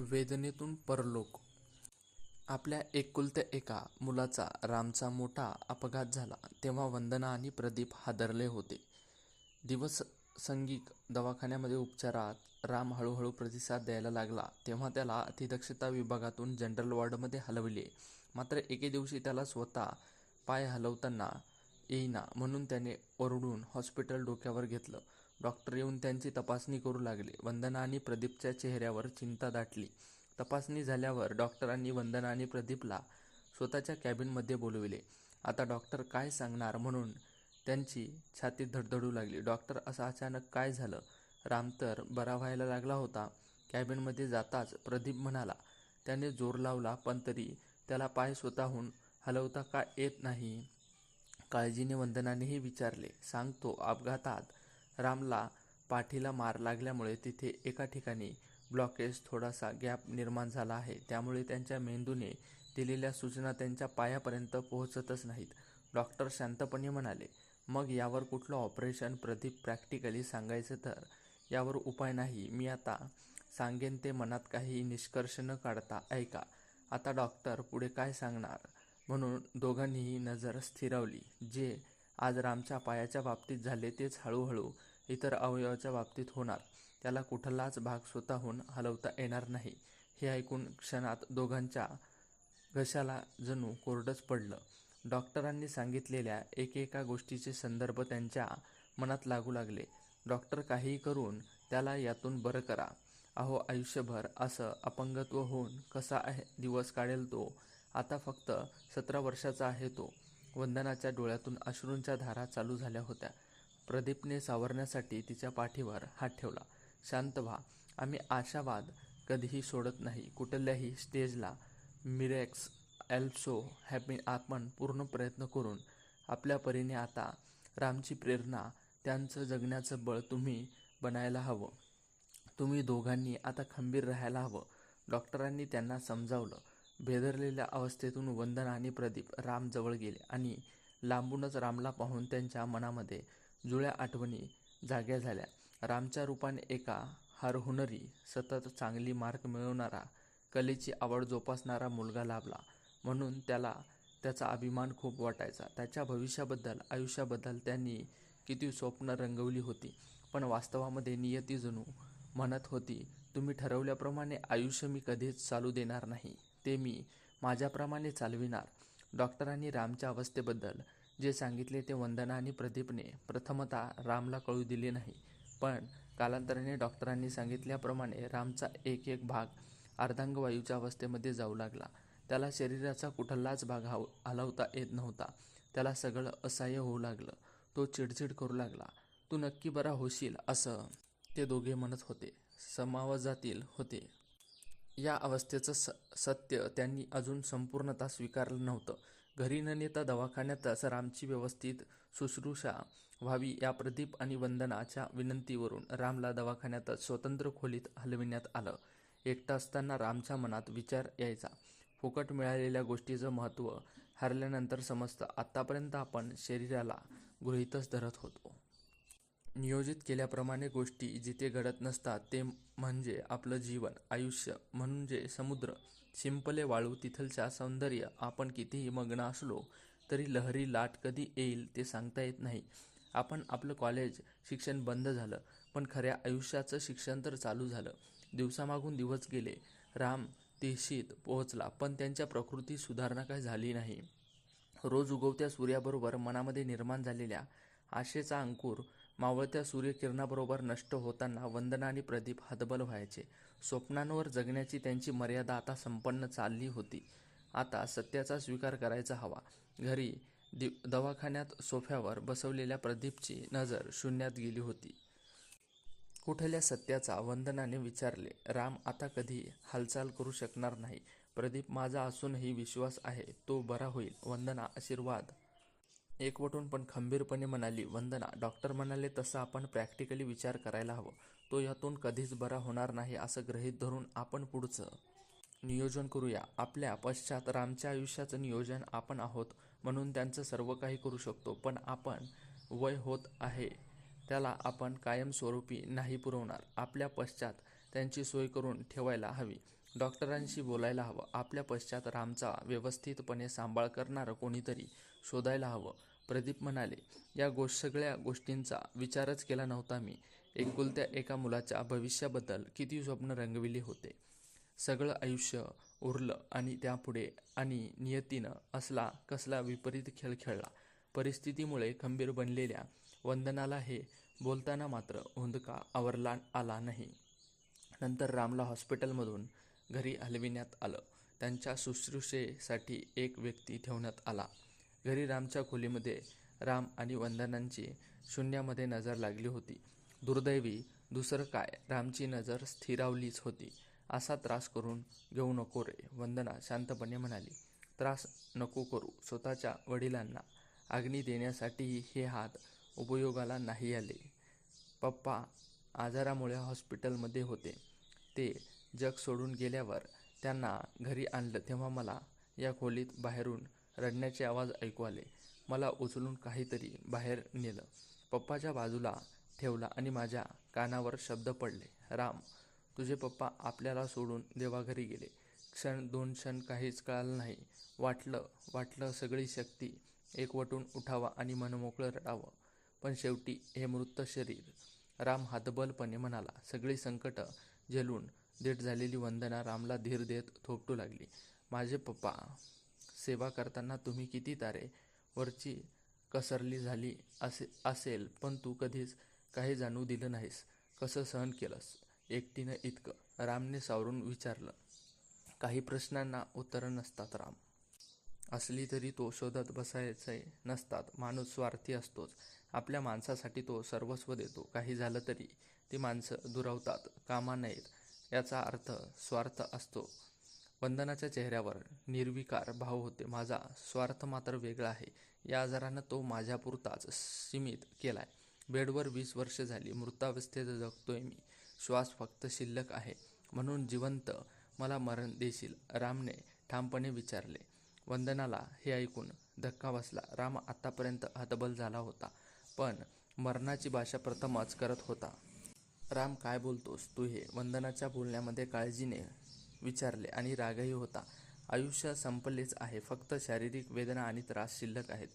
वेदनेतून परलोक आपल्या एकुलत्या एका मुलाचा रामचा मोठा अपघात झाला तेव्हा वंदना आणि प्रदीप हादरले होते. दिवसंगीक दवाखान्यामध्ये उपचारात राम हळूहळू प्रतिसाद द्यायला लागला तेव्हा त्याला अतिदक्षता विभागातून जनरल वॉर्डमध्ये हलवले. मात्र एके दिवशी त्याला स्वतः पाय हलवताना येईना म्हणून त्याने ओरडून हॉस्पिटल डोक्यावर घेतलं. डॉक्टर येऊन त्यांची तपासणी करू लागले. वंदना आणि प्रदीपच्या चेहऱ्यावर चिंता दाटली. तपासणी झाल्यावर डॉक्टरांनी वंदना आणि प्रदीपला स्वतःच्या कॅबिनमध्ये बोलविले आता डॉक्टर काय सांगणार म्हणून त्यांची छाती धडधडू लागली. डॉक्टर असं अचानक काय झालं? राम तर बरा व्हायला लागला होता. कॅबिनमध्ये जाताच प्रदीप म्हणाला, त्याने जोर लावला पण तरी त्याला पाय स्वतःहून हलवता का येत नाही? काळजीने वंदनानेही विचारले. सांगतो अपघातात रामला पाठीला मार लागल्यामुळे तिथे एका ठिकाणी ब्लॉकेज थोडासा गॅप निर्माण झाला आहे. त्यामुळे त्यांच्या मेंदूने दिलेल्या सूचना त्यांच्या पायापर्यंत पोहोचतच नाहीत. डॉक्टर शांतपणे म्हणाले. मग यावर कुठलं ऑपरेशन? प्रदीप प्रॅक्टिकली सांगायचं तर यावर उपाय नाही. मी आता सांगेन ते मनात काही निष्कर्ष न काढता ऐका. आता डॉक्टर पुढे काय सांगणार म्हणून दोघांनीही नजर स्थिरावली. जे आज रामच्या पायाच्या बाबतीत झाले तेच हळूहळू इतर अवयवाच्या बाबतीत होणार. त्याला कुठलाच भाग स्वतःहून हलवता येणार नाही. हे ऐकून क्षणात दोघांच्या घशाला जणू कोरडंच पडलं. डॉक्टरांनी सांगितलेल्या एकेका गोष्टीचे संदर्भ त्यांच्या मनात लागू लागले. डॉक्टर काहीही करून त्याला यातून बरं करा. अहो आयुष्यभर असं अपंगत्व होऊन कसा आहे दिवस काढेल तो? आता फक्त सतरा वर्षाचा आहे तो. वंदनाच्या डोळ्यातून अश्रूंच्या धारा चालू झाल्या होत्या. प्रदीपने सावरण्यासाठी तिच्या पाठीवर हात ठेवला. शांत व्हा. आम्ही आशावाद कधीही सोडत नाही. कुठल्याही स्टेजला मिरेक्स एल्सो हॅपी आपण पूर्ण प्रयत्न करून आपल्या परीने आता रामची प्रेरणा, त्यांचं जगण्याचं बळ तुम्ही बनायला हवं. तुम्ही दोघांनी आता खंबीर राहायला हवं. डॉक्टरांनी त्यांना समजावलं. भेदरलेल्या अवस्थेतून वंदना आणि प्रदीप रामजवळ गेले आणि लांबूनच रामला पाहून त्यांच्या मनामध्ये जुळ्या आठवणी जाग्या झाल्या. रामच्या रूपाने एका हरहुनरी सतत चांगली मार्क मिळवणारा, कलेची आवड जोपासणारा मुलगा लाभला म्हणून त्याला त्याचा अभिमान खूप वाटायचा. त्याच्या भविष्याबद्दल, आयुष्याबद्दल त्यांनी किती स्वप्न रंगवली होती. पण वास्तवामध्ये नियती जणू म्हणत होती, तुम्ही ठरवल्याप्रमाणे आयुष्य मी कधीच चालू देणार नाही. ते मी माझ्याप्रमाणे चालविणार. डॉक्टरांनी रामच्या अवस्थेबद्दल जे सांगितले ते वंदना आणि प्रदीपने प्रथमतः रामला कळू दिले नाही. पण कालांतराने डॉक्टरांनी सांगितल्याप्रमाणे रामचा एक एक भाग अर्धांगवायूच्या अवस्थेमध्ये जाऊ लागला. त्याला शरीराचा कुठलाच भाग हाव हलवता येत नव्हता. त्याला सगळं असह्य होऊ लागलं. तो चिडचिड करू लागला. तू नक्की बरा होशील असं ते दोघे म्हणत होते. समावजातील होते. या अवस्थेचं स सत्य त्यांनी अजून संपूर्णतः स्वीकारलं नव्हतं. घरी न नेता दवाखान्यातच रामची व्यवस्थित शुश्रूषा व्हावी या प्रदीप आणि वंदनाच्या विनंतीवरून रामला दवाखान्यातच स्वतंत्र खोलीत हलविण्यात आलं. एकटा असताना रामच्या मनात विचार यायचा. फुकट मिळालेल्या गोष्टीचं महत्त्व हरल्यानंतर समजतं. आत्तापर्यंत आपण शरीराला गृहीतच धरत होतो. नियोजित केल्याप्रमाणे गोष्टी जिथे घडत नसतात ते म्हणजे आपलं जीवन, आयुष्य म्हणजे समुद्र. शिंपले वाळू, तिथलच्या सौंदर्य आपण कितीही मग्न असलो तरी लहरी लाट कधी येईल ते सांगता येत नाही. आपण आपलं कॉलेज शिक्षण बंद झालं, पण खऱ्या आयुष्याचं शिक्षण तर चालू झालं. दिवसामागून दिवस गेले. राम तिशीत पोहोचला पण त्यांच्या प्रकृती सुधारणा काही झाली नाही. रोज उगवत्या सूर्याबरोबर मनामध्ये निर्माण झालेल्या आशेचा अंकुर मावळत्या सूर्यकिरणाबरोबर नष्ट होताना वंदना आणि प्रदीप हतबल व्हायचे. स्वप्नांवर जगण्याची त्यांची मर्यादा आता संपन्न चालली होती. आता सत्याचा स्वीकार करायचा हवा. घरी दवाखान्यात सोफ्यावर बसवलेल्या प्रदीपची नजर शून्यात गेली होती. कुठल्या सत्याचा? वंदनाने विचारले. राम आता कधी हालचाल करू शकणार नाही. प्रदीप माझा असूनही विश्वास आहे. तो बरा होईल. वंदना आशीर्वाद एकवटून पण खंबीरपणे म्हणाली. वंदना, डॉक्टर म्हणाले तसं आपण प्रॅक्टिकली विचार करायला हवं. तो यातून कधीच बरा होणार नाही असं गृहीत धरून आपण पुढचं नियोजन करूया. आपल्या पश्चात रामच्या आयुष्याचं नियोजन आपण आहोत म्हणून त्यांचं सर्व काही करू शकतो. पण आपण वय होत आहे त्याला आपण कायमस्वरूपी नाही पुरवणार. आपल्या पश्चात त्यांची सोय करून ठेवायला हवी. डॉक्टरांशी बोलायला हवं. आपल्या पश्चात रामचा व्यवस्थितपणे सांभाळ करणारं कोणीतरी शोधायला हवं. प्रदीप म्हणाले या गोष्ट सगळ्या गोष्टींचा विचारच केला नव्हता मी. एकुलत्या एका मुलाच्या भविष्याबद्दल किती स्वप्न रंगविले होते. सगळं आयुष्य उरलं आणि त्यापुढे आणि नियतीनं असला कसला विपरीत खेळ खेळला. परिस्थितीमुळे खंबीर बनलेल्या वंदनाला हे बोलताना मात्र हुंदका आवरला आला नाही. नंतर रामला हॉस्पिटलमधून घरी हलविण्यात आलं. त्यांच्या शुश्रूषेसाठी एक व्यक्ती ठेवण्यात आला. घरी रामच्या खोलीमध्ये राम आणि वंदनांची शून्यामध्ये नजर लागली होती. दुर्दैवी दुसरं काय? रामची नजर स्थिरावलीच होती. असा त्रास करून घेऊ नको रे वंदना शांतपणे म्हणाली. त्रास नको करू स्वतःच्या वडिलांना आग्नी देण्यासाठीही हे हात उपयोगाला नाही आले. पप्पा आजारामुळे हॉस्पिटलमध्ये होते. ते जग सोडून गेल्यावर त्यांना घरी आणलं तेव्हा मला या खोलीत बाहेरून रडण्याचे आवाज ऐकू आले. मला उचलून काहीतरी बाहेर नेलं. पप्पाच्या बाजूला ठेवला आणि माझ्या कानावर शब्द पडले. राम तुझे पप्पा आपल्याला सोडून देवाघरी गेले. क्षण दोन क्षण काहीच कळालं नाही. वाटलं वाटलं सगळी शक्ती एकवटून उठावा आणि मनमोकळं रडावं. पण शेवटी हे मृत शरीर. राम हातबलपणे म्हणाला. सगळी संकटं झेलून देठ झालेली वंदना रामला धीर देत थोपटू लागली. माझे पप्पा सेवा करताना तुम्ही किती तारे वरची कसरली झाली असे असेल पण तू कधीच काही जाणू दिलं नाहीस. कसं सहन केलंस एकटीनं इतकं रामने सावरून विचारलं. काही प्रश्नांना उत्तरं नसतात राम. असली तरी तो शोधत बसायचे नसतात. माणूस स्वार्थी असतोच. आपल्या माणसासाठी तो सर्वस्व देतो. काही झालं तरी ती माणसं दुरावतात. कामा नयेत. याचा अर्थ स्वार्थ असतो. वंदनाच्या चेहऱ्यावर निर्विकार भाव होते. माझा स्वार्थ मात्र वेगळा आहे. या आजारानं तो माझ्यापुरताच सीमित केलाय. बेडवर वीस वर्ष झाली. मृतावस्थेत जगतोय मी. श्वास फक्त शिल्लक आहे. म्हणून जिवंत मला मरण देशील रामने ठामपणे विचारले. वंदनाला हे ऐकून धक्का बसला. राम आतापर्यंत हतबल झाला होता पण मरणाची भाषा प्रथमच करत होता. राम काय बोलतोस? तू हे वंदनाच्या बोलण्यामध्ये काळजीने विचारले आणि रागही होता. आयुष्य संपलेच आहे. फक्त शारीरिक वेदना आणि त्रास शिल्लक आहेत.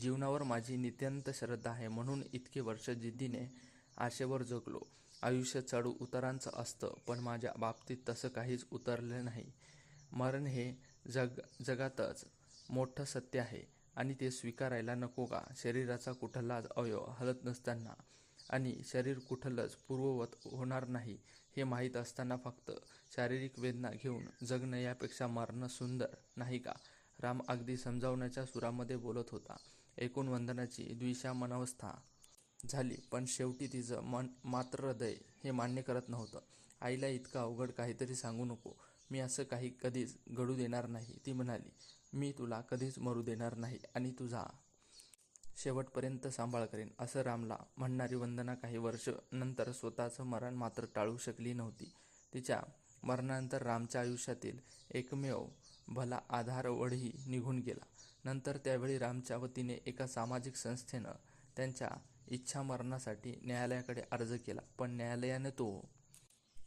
जीवनावर माझी नित्यंत श्रद्धा आहे म्हणून इतके वर्ष जिद्दीने आशेवर जगलो. आयुष्य चढ उतारांचं असतं पण माझ्या बाबतीत तसं काहीच उतरलं नाही. मरण हे जग जगातच मोठं सत्य आहे आणि ते स्वीकारायला नको का? शरीराचा कुठलाच अवयव हलत नसताना आणि शरीर कुठलंच पूर्ववत होणार नाही हे माहीत असताना फक्त शारीरिक वेदना घेऊन जगणं यापेक्षा मरणं सुंदर नाही का? राम अगदी समजावण्याच्या सुरामध्ये बोलत होता. एकूण वंदनाची द्विषा मनवस्था झाली पण शेवटी तिचं मन मात्र हृदय हे मान्य करत नव्हतं. आईला इतकं अवघड काहीतरी सांगू नको. मी असं काही कधीच घडू देणार नाही. ती म्हणाली मी तुला कधीच मरू देणार नाही आणि तुझा शेवटपर्यंत सांभाळ करेन असं रामला म्हणणारी वंदना काही वर्ष नंतर स्वतःचं मरण मात्र टाळू शकली नव्हती. तिच्या मरणानंतर रामच्या आयुष्यातील एकमेव भला आधारवडही निघून गेला. नंतर त्यावेळी रामच्या वतीने एका सामाजिक संस्थेनं त्यांच्या इच्छा मरणासाठी न्यायालयाकडे अर्ज केला पण न्यायालयाने तो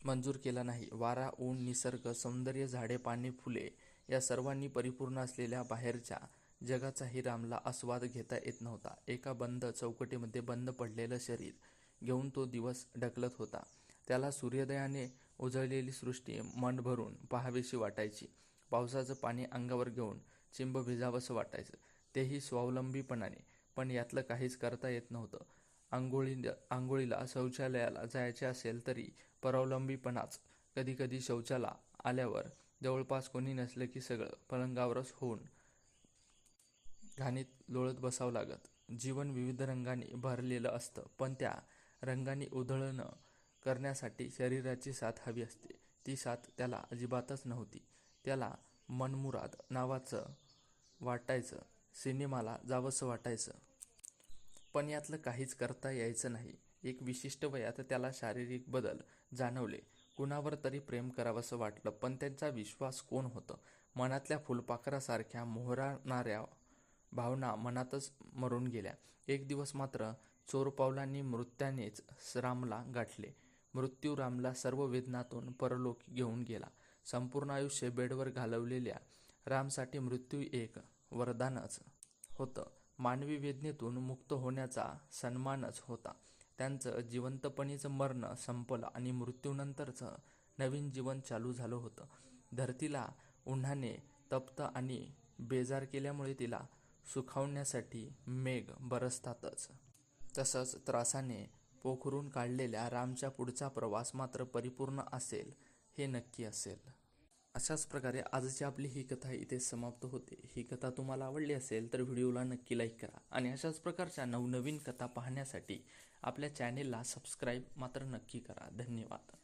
मंजूर केला नाही. वारा ऊन निसर्ग सौंदर्य झाडे पाने फुले या सर्वांनी परिपूर्ण असलेल्या बाहेरच्या जगाचाही रामला आस्वाद घेता येत नव्हता. एका बंद चौकटीमध्ये बंद पडलेलं शरीर घेऊन तो दिवस ढकलत होता. त्याला सूर्योदयाने उजळलेली सृष्टी मन भरून पहावीशी वाटायची. पावसाचं पाणी अंगावर घेऊन चिंब भिजावंसं वाटायचं. तेही स्वावलंबीपणाने पण यातलं काहीच करता येत नव्हतं. आंघोळी आंघोळीला शौचालयाला जायचे असेल तरी परावलंबीपणाच. कधीकधी शौचाला आल्यावर जवळपास कोणी नसलं की सगळं पलंगावरच होऊन घाणीत लोळत बसावं लागत. जीवन विविध रंगांनी भरलेलं असतं पण त्या रंगांनी उधळणं करण्यासाठी शरीराची साथ हवी असते. ती साथ त्याला अजिबातच नव्हती. त्याला मनमुराद नावाचं वाटायचं सिनेमाला जावंसं वाटायचं. पण यातलं काहीच करता यायचं नाही. एक विशिष्ट वयात त्याला शारीरिक बदल जाणवले. कुणावर तरी प्रेम करावंसं वाटलं पण त्यांचा विश्वास कोण होतं? मनातल्या फुलपाखरासारख्या मोहराणाऱ्या भावना मनातच मरून गेल्या. एक दिवस मात्र चोरपावलांनी मृत्यानेच रामला गाठले. मृत्यू रामला सर्व वेदनातून परलोक घेऊन गेला. संपूर्ण आयुष्य बेडवर घालवलेल्या रामसाठी मृत्यू एक वरदानच होतं. मानवी वेदनेतून मुक्त होण्याचा सन्मानच होता. त्यांचं जिवंतपणीचं मरण संपलं आणि मृत्यूनंतरचं नवीन जीवन चालू झालं होतं. धरतीला उन्हाने तप्त आणि बेजार केल्यामुळे तिला सुखावण्यासाठी मेघ बरसतातच. तसंच त्रासाने पोखरून काढलेल्या रामच्या पुढचा प्रवास मात्र परिपूर्ण असेल हे नक्की असेल. अशाच प्रकारे आजची आपली ही कथा इथे समाप्त होते. ही कथा तुम्हाला आवडली असेल तर व्हिडिओला नक्की लाईक करा आणि अशाच प्रकारच्या नवनवीन कथा पाहण्यासाठी आपल्या चॅनेलला सबस्क्राईब मात्र नक्की करा. धन्यवाद.